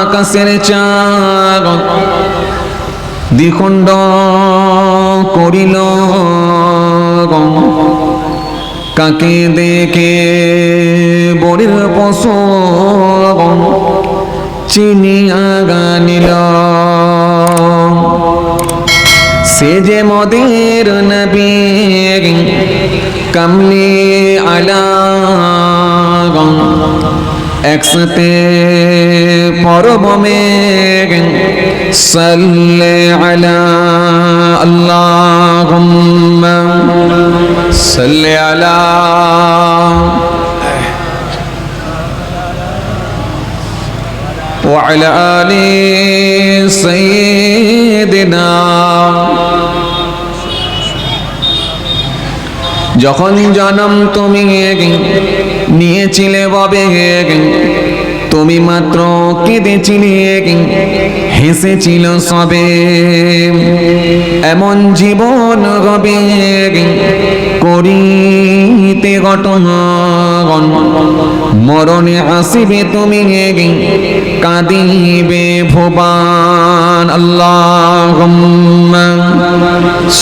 আকাশের চাঁদ দ্বিখণ্ড করিল কাকে দেখে বড়ির পশ চিনিয়া গানিল সে যে মদের নবী কমলি আলা একসাথে পরবমে সাল্লে আলা আল্লাহুম্মা সাল্লি আলা وعلى آل سيدنا যখন জনম তুমি নিয়েছিলে ববে। তুমি মাত্র কেঁদেছিলে হেসেছিল সবে। এমন জীবন হবে করিতে ঘটনা মরণে আসিবে তুমি কাঁদিবে ভুবান আল্লাহ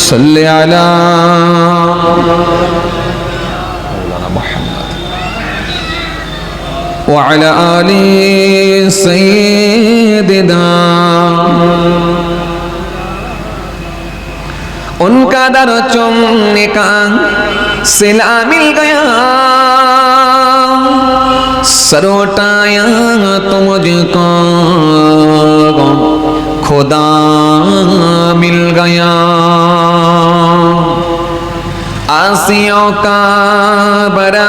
সাল্লি আলা وعلى آل سيدنا ان کا در چم نکاح سلا مل گیا سروٹایا تو مجھ کو خدا مل گیا عاصیوں کا برا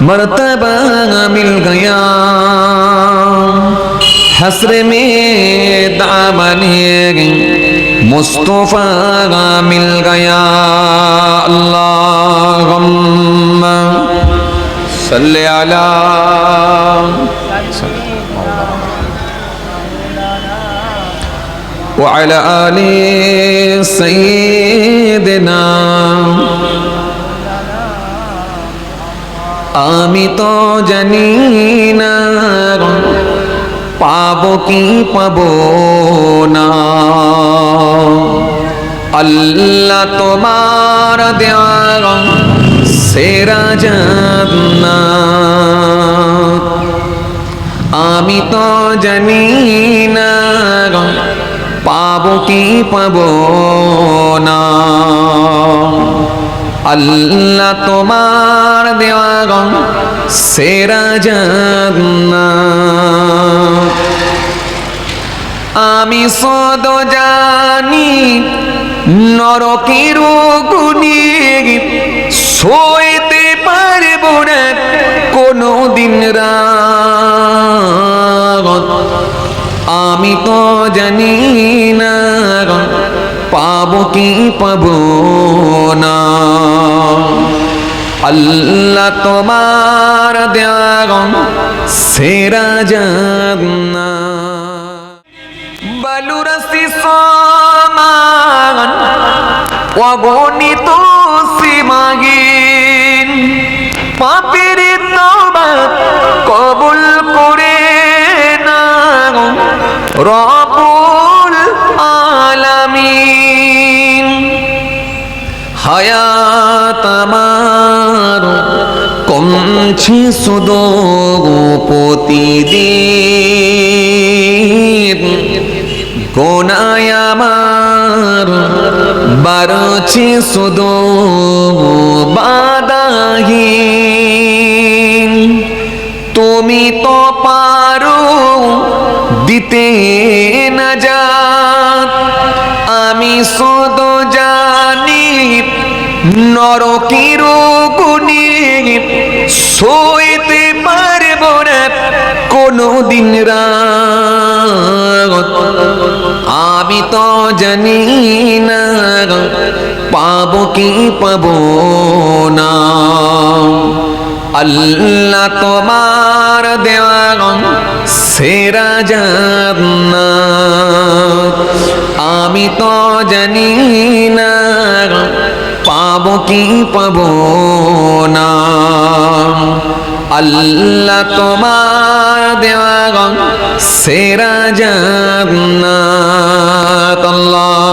مرتبہ مل گیا۔ حسر میں دامن مصطفیٰ مل گیا۔ اللہ صلی اللہ وعلى آل سيدنا আমি তো জানি না পাবো কি পাবো না আল্লাহ তোমার দেওয়া সেরা জান্না আমি তো জানি না পাবো কি পাবো না। আল্লাহ তোমার দেওয়া গম, সেরা জান্না আমি সদ জানি, নরকের গুণি সইতে পাবো কি পাব না। আল্লাহ তোমার দেওয়া সেরা জান্না বলুরসি সমান অগণিত সীমাহীন। পাপের তবা কবুল করে না রবুল হায়াত আমার। কমছে শুধু প্রতিদিন। কোনায় আমার। বারছে শুধু বাদাহীন। তুমি তো পারো দিতে না যা আমি সদ জানি নরকের গুণি সইতে পারব না কোনো দিন রাত। আমি তো জানি না পাবো কি পাব না। আল্লাহ তোমার দেওয়া সেরা জান্না আমি তো জানি না পাবো কি পাবো না? আল্লাহ তোমার দেওয়া সেরা জান্নাত আল্লাহ।